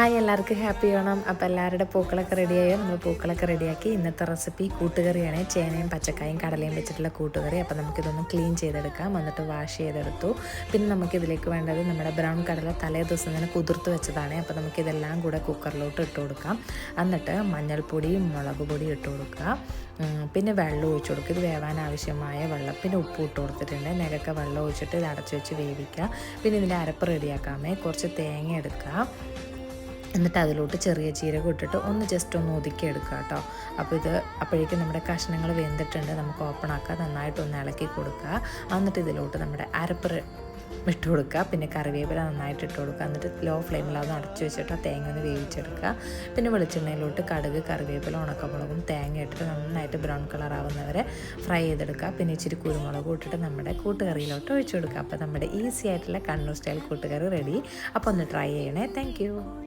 Hi എല്ലാവർക്കും happy വേണം അപ്പോൾ എല്ലാവരുടെ പൂക്കളൊക്കെ റെഡിയായോ നമ്മൾ പൂക്കളൊക്കെ റെഡിയാക്കി ഇന്നത്തെ റെസിപ്പി കൂട്ടുകറിയാണ്. ചേനയും പച്ചക്കായും കടലയും വെച്ചിട്ടുള്ള കൂട്ടുകറി. അപ്പോൾ നമുക്കിതൊന്ന് ക്ലീൻ ചെയ്തെടുക്കാം. എന്നിട്ട് വാഷ് ചെയ്തെടുത്തു. പിന്നെ നമുക്കിതിലേക്ക് വേണ്ടത് നമ്മുടെ ബ്രൗൺ കടല തലേ ദിവസം തന്നെ കുതിർത്ത് വെച്ചതാണ്. അപ്പോൾ നമുക്കിതെല്ലാം കൂടെ കുക്കറിലോട്ട് ഇട്ട് കൊടുക്കാം. എന്നിട്ട് മഞ്ഞൾപ്പൊടിയും മുളക് പൊടിയും ഇട്ട് കൊടുക്കുക. പിന്നെ വെള്ളം ഒഴിച്ച് കൊടുക്കുക. ഇത് വേവാൻ ആവശ്യമായ വെള്ളം. പിന്നെ ഉപ്പ് ഇട്ട് കൊടുത്തിട്ടുണ്ട്. നിരക്കെ വെള്ളം ഒഴിച്ചിട്ട് ഇത് അടച്ച് വെച്ച് വേവിക്കുക. പിന്നെ ഇതിന്റെ അരപ്പ് റെഡിയാക്കാമേ കുറച്ച് തേങ്ങ എടുക്കുക. എന്നിട്ട് അതിലോട്ട് ചെറിയ ജീരകം ഇട്ടിട്ട് ഒന്ന് ജസ്റ്റ് ഒന്ന് ഒതുക്കി എടുക്കുക കേട്ടോ അപ്പോൾ ഇത് അപ്പോഴേക്കും നമ്മുടെ കഷ്ണങ്ങൾ വെന്തിട്ടുണ്ട്. നമുക്ക് ഓപ്പൺ ആക്കുക നന്നായിട്ട് ഒന്ന് ഇളക്കി കൊടുക്കുക. എന്നിട്ട് ഇതിലോട്ട് നമ്മുടെ അരപ്പ് ഇട്ട് കൊടുക്കുക. പിന്നെ കറിവേപ്പില നന്നായിട്ട് ഇട്ട് കൊടുക്കുക. എന്നിട്ട് ലോ ഫ്ലെയിമിൽ അത് അടച്ചു വെച്ചിട്ട് ആ തേങ്ങ ഒന്ന് വേവിച്ചെടുക്കുക. പിന്നെ വെളിച്ചെണ്ണയിലോട്ട് കടുക് കറിവേപ്പില ഉണക്കമുളകും തേങ്ങ ഇട്ടിട്ട് നന്നായിട്ട് ബ്രൗൺ കളർ ആവുന്നവരെ ഫ്രൈ ചെയ്തെടുക്കുക. പിന്നെ ഇച്ചിരി കുരുമുളക് ഇട്ടിട്ട് നമ്മുടെ കൂട്ടുകറിയിലോട്ട് ഒഴിച്ചു കൊടുക്കുക. അപ്പോൾ നമ്മുടെ ഈസി ആയിട്ടുള്ള കണ്ണൂർ സ്റ്റൈൽ കൂട്ടുകറി റെഡി അപ്പോൾ ഒന്ന് ട്രൈ ചെയ്യണേ. താങ്ക്